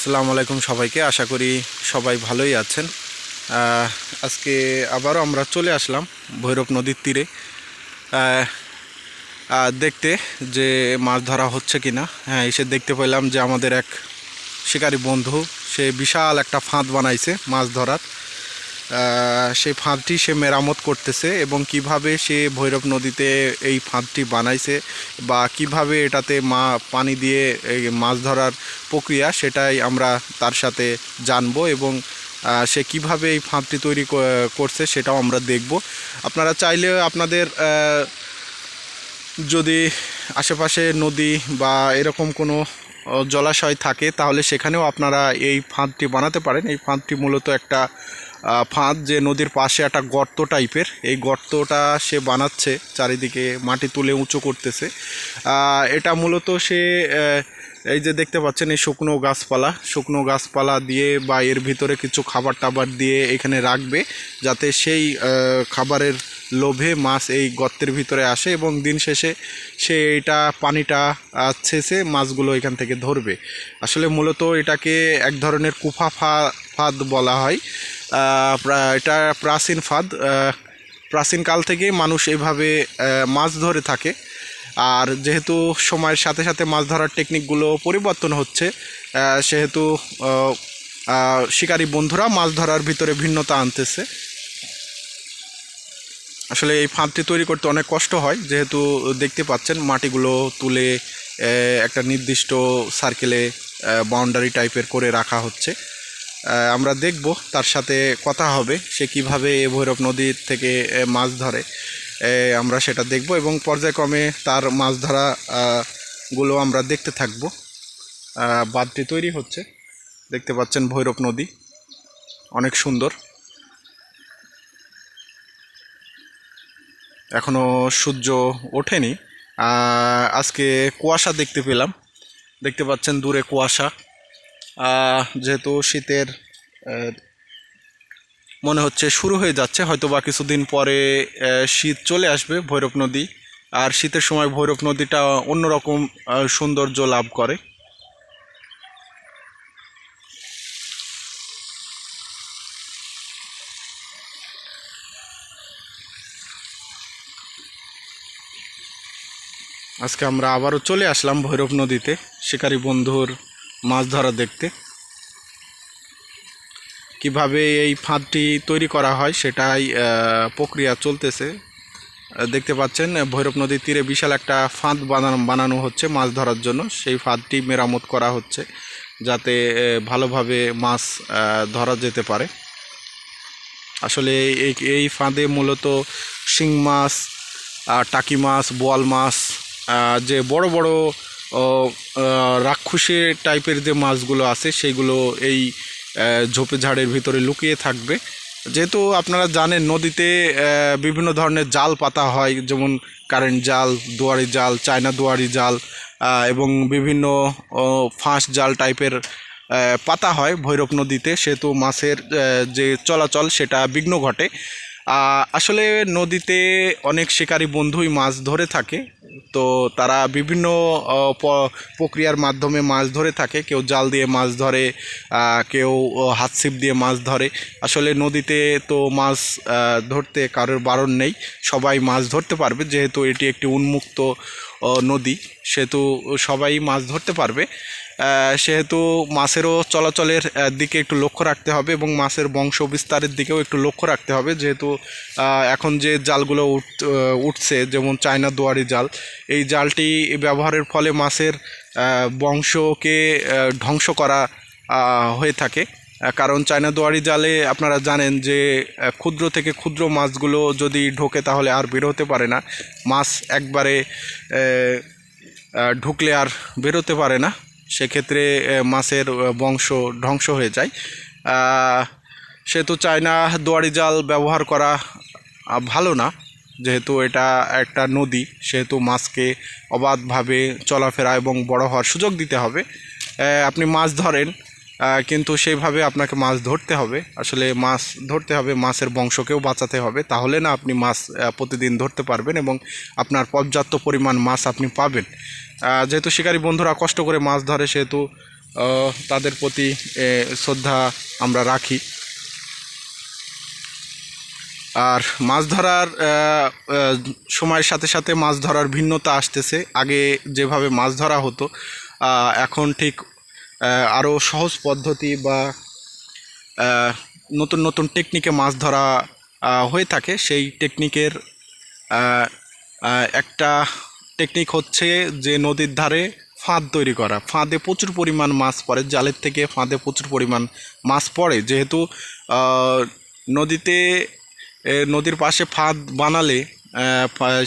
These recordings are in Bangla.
আসসালামু আলাইকুম সবাইকে। আশা করি সবাই ভালোই আছেন। আজকে আবারও আমরা চলে আসলাম ভৈরব নদীর তীরে। দেখতে যে মাছ ধরা হচ্ছে কি না হ্যাঁ এসে দেখতে পেলাম যে আমাদের এক শিকারী বন্ধু, সে বিশাল একটা ফাঁদ বানাইছে মাছ ধরার। সেই ফাঁদটি সে মেরামত করতেছে এবং কীভাবে সে ভৈরব নদীতে এই ফাঁদটি বানাইছে বা কীভাবে এটাতে মা, পানি দিয়ে মাছ ধরার প্রক্রিয়া সেটাই আমরা তার সাথে জানব এবং সে কীভাবে এই ফাঁদটি তৈরি করছে সেটাও আমরা দেখব। আপনারা চাইলে আপনাদের যদি আশেপাশে নদী বা এরকম কোনো জলাশয় থাকে তাহলে সেখানেও আপনারা এই ফাঁদটি বানাতে পারেন। এই ফাঁদটি মূলত একটা ফাঁদ যে নদীর পাশে একটা গর্ত টাইপের, এই গর্তটা সে বানাচ্ছে, চারিদিকে মাটি তুলে উঁচু করতেছে। এটা মূলত সে এই যে দেখতে পাচ্ছেন এই শুকনো গাছপালা। শুকনো গাছপালা দিয়ে বা এর ভিতরে কিছু খাবার টাবার দিয়ে এখানে রাখবে যাতে সেই খাবারের লোভে মাছ এই গর্তের ভিতরে আসে এবং দিন শেষে সে এটা পানিটা ছেঁচে মাছগুলো এখান থেকে ধরবে। আসলে মূলত এটাকে এক ধরনের কুফা ফা- ফাঁদ বলা হয়। এটা প্রাচীন ফাঁদ। প্রাচীনকাল থেকেই মানুষ এভাবে মাছ ধরে থাকে। আর যেহেতু সময়ের সাথে সাথে মাছ ধরার টেকনিকগুলো পরিবর্তন হচ্ছে সেহেতু শিকারী বন্ধুরা মাছ ধরার ভিতরে ভিন্নতা আনতেছে। আসলে এই ফাঁদটি তৈরি করতে অনেক কষ্ট হয়, যেহেতু দেখতে পাচ্ছেন মাটিগুলো তুলে একটা নির্দিষ্ট সার্কেলে বাউন্ডারি টাইপের করে রাখা হচ্ছে। আমরা দেখব তার সাথে কথা হবে, সে কীভাবে ভৈরব নদীর থেকে মাছ ধরে। আমরা সেটা দেখব এবং পর্যায়ক্রমে তার মাছ ধরা গুলো আমরা দেখতে থাকব। বাঁধটি তৈরি হচ্ছে। দেখতে পাচ্ছেন ভৈরব নদী। অনেক সুন্দর। এখনও সূর্য ওঠেনি। আজকে কুয়াশা দেখতে পেলাম। দেখতে পাচ্ছেন দূরে কুয়াশা। যেহেতু শীতের মনে হচ্ছে শুরু হয়ে যাচ্ছে। হয়তো বা কিছুদিন পরে শীত চলে আসবে ভৈরব নদী। আর শীতের সময় ভৈরব নদীটা অন্যরকম সৌন্দর্য লাভ করে। আজকে আমরা আবারও চলে আসলাম ভৈরব নদীতে, শিকারী বন্ধুর মাছ ধরা দেখতে। কীভাবে এই ফাঁদটি তৈরি করা হয় সেটাই প্রক্রিয়া চলতেছে। দেখতে পাচ্ছেন, ভৈরব নদীর তীরে বিশাল একটা ফাঁদ বানানো বানানো হচ্ছে মাছ ধরার জন্য। সেই ফাঁদটি মেরামত করা হচ্ছে যাতে ভালোভাবে মাছ ধরা যেতে পারে। আসলে এই এই ফাঁদে মূলত শিং মাছ টাকি মাছ, বোয়াল মাছ যে বড় বড় রাক্ষসে টাইপের যে মাছগুলো আছে, সেইগুলো এই ঝোপে ঝাড়ের ভিতরে লুকিয়ে থাকবে। যেহেতু আপনারা জানেন নদীতে বিভিন্ন ধরনের জাল পাতা হয়, যেমন কারেন্ট জাল, দুয়ারি জাল, চায়না দুয়ারি জাল এবং বিভিন্ন ফাঁস জাল টাইপের পাতা হয় ভৈরব নদীতে। সেহেতু মাছের যে চলাচল সেটা বিঘ্ন ঘটে। আসলে নদীতে অনেক শিকারী বন্ধুই মাছ ধরে থাকে। তো তারা বিভিন্ন প্রক্রিয়ার মাধ্যমে মাছ ধরে থাকে। কেউ জাল দিয়ে মাছ ধরে কেউ হাত ছিপ দিয়ে মাছ ধরে। আসলে নদীতে তো মাছ ধরতে কারোর বারণ নেই। সবাই মাছ ধরতে পারবে, যেহেতু এটি একটি উন্মুক্ত নদী। সেহেতু সবাই মাছ ধরতে পারবে। সেহেতু মাছেরও চলাচলের দিকে একটু লক্ষ্য রাখতে হবে এবং মাছের বংশ বিস্তারের দিকেও একটু লক্ষ্য রাখতে হবে। যেহেতু এখন যে জালগুলো উঠ উঠছে, যেমন চায়না দুয়ারি জাল, এই জালটি ব্যবহারের ফলে মাছের বংশকে ধ্বংস করা হয়ে থাকে। কারণ চায়না দুয়ারি জালে আপনারা জানেন যে ক্ষুদ্র থেকে ক্ষুদ্র মাছগুলো যদি ঢোকে তাহলে আর বের হতে পারে না। মাছ একবারে ঢুকলে আর বেরোতে পারে না। সেক্ষেত্রে মাছের বংশ ধ্বংস হয়ে যায়। সেহেতু চায়না দুয়ারি জাল ব্যবহার করা ভালো না। যেহেতু এটা একটা নদী, সেহেতু মাছকে অবাধভাবে চলাফেরা এবং বড় হওয়ার সুযোগ দিতে হবে। আপনি মাছ ধরেন কিন্তু সেইভাবে আপনাকে মাছ ধরতে হবে। আসলে মাছ ধরতে হবে, মাছের বংশকেও বাঁচাতে হবে। তাহলে না আপনি মাছ প্রতিদিন ধরতে পারবেন এবং আপনার পর্যাপ্ত পরিমাণ মাছ আপনি পাবেন। যেহেতু শিকারী বন্ধুরা কষ্ট করে মাছ ধরে, সেহেতু তাদের প্রতি শ্রদ্ধা আমরা রাখি। আর মাছ ধরার সময়ের সাথে সাথে মাছ ধরার ভিন্নতা আসতেছে। আগে যেভাবে মাছ ধরা হতো এখন ঠিক আরও সহজ পদ্ধতি বা নতুন নতুন টেকনিকে মাছ ধরা হয়ে থাকে। সেই টেকনিকের একটা টেকনিক হচ্ছে যে নদীর ধারে ফাঁদ তৈরি করা। ফাঁদে প্রচুর পরিমাণ মাছ পড়ে, জালের থেকে ফাঁদে প্রচুর পরিমাণ মাছ পড়ে। যেহেতু নদীতে নদীর পাশে ফাঁদ বানালে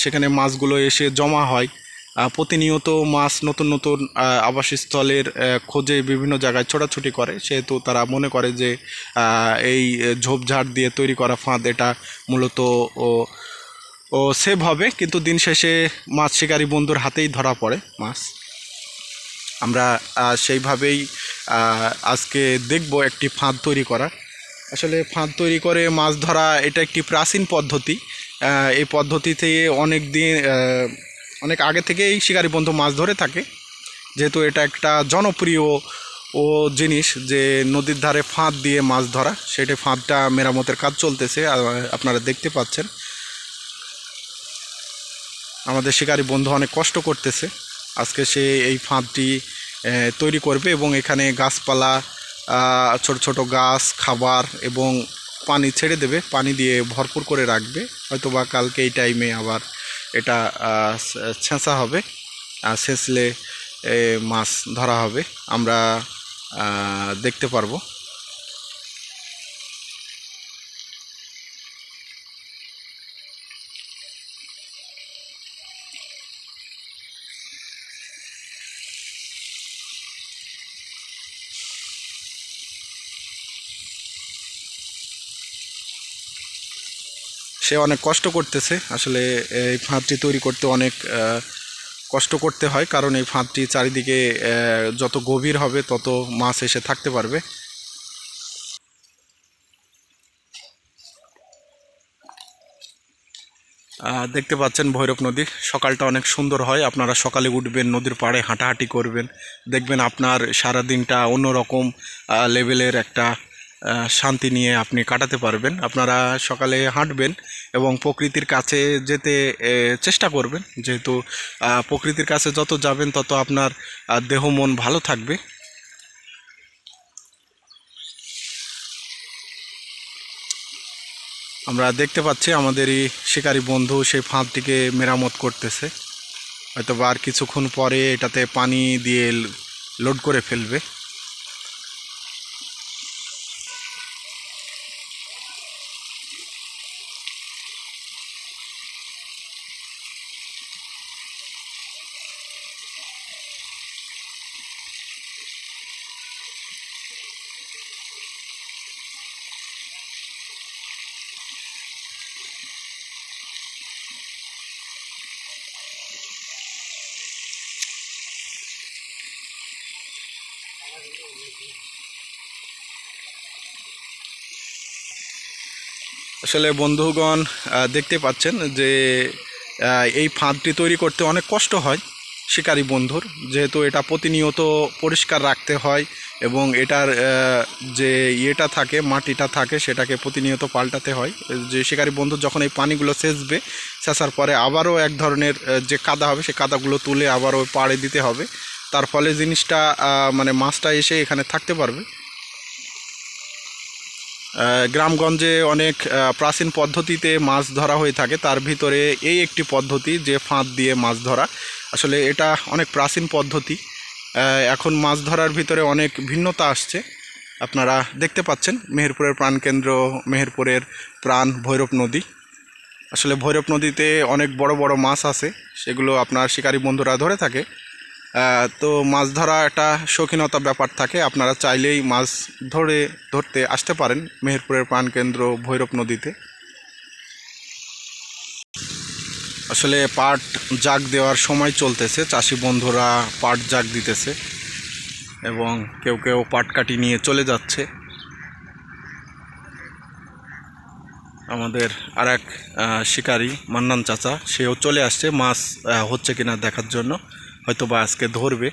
সেখানে মাছগুলো এসে জমা হয়। প্রতিনিয়ত মাছ নতুন নতুন আবাসস্থলের খোঁজে বিভিন্ন জায়গায় ছোটাছুটি করে। সেহেতু তারা মনে করে যে এই ঝোপঝাড় দিয়ে তৈরি করা ফাঁদ এটা মূলত ও ও সেভ হবে। কিন্তু দিন শেষে মাছ শিকারী বন্ধুর হাতেই ধরা পড়ে মাছ। আমরা সেইভাবেই আজকে দেখব একটি ফাঁদ তৈরি করা আসলে ফাঁদ তৈরি করে মাছ ধরা এটা একটি প্রাচীন পদ্ধতি। এই পদ্ধতিতে অনেক দিন অনেক আগে থেকেই শিকারি বন্ধু মাছ ধরে থাকে। যেহেতু এটা একটা জনপ্রিয় ও জিনিস যে নদীর ধারে ফাঁদ দিয়ে মাছ ধরা, সেটা ফাঁদটা মেরামতের কাজ চলতেছে আপনারা দেখতে পাচ্ছেন। আমাদের শিকারি বন্ধু অনেক কষ্ট করতেছে। আজকে সে এই ফাঁদটি তৈরি করবে এবং এখানে গাছপালা ছোট ছোট গাছ, খাবার এবং পানি ছেড়ে দেবে। পানি দিয়ে ভরপুর করে রাখবে। হয়তো বা কালকে এই টাইমে আবার এটা ছেঁচা হবে। আর ছেঁচলে মাছ ধরা হবে। আমরা দেখতে পারব। সে অনেক কষ্ট করতেছে। আসলে এই ফাঁদটি তৈরি করতে অনেক কষ্ট করতে হয়, কারণ এই ফাঁদটি চারিদিকে যত গভীর হবে তত মাছ এসে থাকতে পারবে। দেখতে পাচ্ছেন ভৈরব নদী, সকালটা অনেক সুন্দর হয়। আপনারা সকালে উঠবেন, নদীর পাড়ে হাঁটাহাঁটি করবেন, দেখবেন আপনার সারা দিনটা অন্যরকম লেভেলের একটা শান্তি নিয়ে আপনি কাটাতে পারবেন। আপনারা সকালে হাঁটবেন এবং প্রকৃতির কাছে যেতে চেষ্টা করবেন। যেহেতু প্রকৃতির কাছে যত যাবেন তত আপনার দেহ মন ভালো থাকবে। আমরা দেখতে পাচ্ছি আমাদেরই শিকারী বন্ধু, সেই ফাঁদটিকে মেরামত করতেছে। হয়তো আর কিছুক্ষণ পরে এটাতে পানি দিয়ে লোড করে ফেলবে। আসলে বন্ধুগণ দেখতে পাচ্ছেন যে এই ফাঁদটি তৈরি করতে অনেক কষ্ট হয় শিকারী বন্ধুর। যেহেতু এটা প্রতিনিয়ত পরিষ্কার রাখতে হয় এবং এটার যে ইয়েটা থাকে, মাটিটা থাকে, সেটাকে প্রতিনিয়ত পাল্টাতে হয়। যে শিকারী বন্ধু যখন এই পানিগুলো সেচবে, সেচার পরে আবারও এক ধরনের যে কাদা হবে সেই কাদাগুলো তুলে আবারও পাড়ে দিতে হবে। তার ফলে জিনিসটা মানে মাছটা এসে এখানে থাকতে পারবে। গ্রামগঞ্জে অনেক প্রাচীন পদ্ধতিতে মাছ ধরা হয়ে থাকে। তার ভিতরে এই একটি পদ্ধতি যে ফাঁদ দিয়ে মাছ ধরা, আসলে এটা অনেক প্রাচীন পদ্ধতি। এখন মাছ ধরার ভিতরে অনেক ভিন্নতা আসছে। আপনারা দেখতে পাচ্ছেন মেহেরপুরের প্রাণকেন্দ্র, মেহেরপুরের প্রাণ ভৈরব নদী। আসলে ভৈরব নদীতে অনেক বড় বড় মাছ আছে, সেগুলো আপনার শিকারী বন্ধুরা ধরে থাকে। তো মাছ ধরা একটা শৌখিনতা ব্যাপার থাকে। আপনারা চাইলেই মাছ ধরে, ধরতে আসতে পারেন মেহেরপুরের প্রাণকেন্দ্র ভৈরব নদীতে। আসলে পাট জাগ দেওয়ার সময় চলতেছে, চাষি বন্ধুরা পাট জাগ দিতেছে এবং কেউ কেউ পাট কাটি নিয়ে চলে যাচ্ছে। আমাদের আর এক শিকারী মান্নান চাচা, সেও চলে আসছে মাছ হচ্ছে কিনা দেখার জন্য। হয়তো বা আজকে ধরবে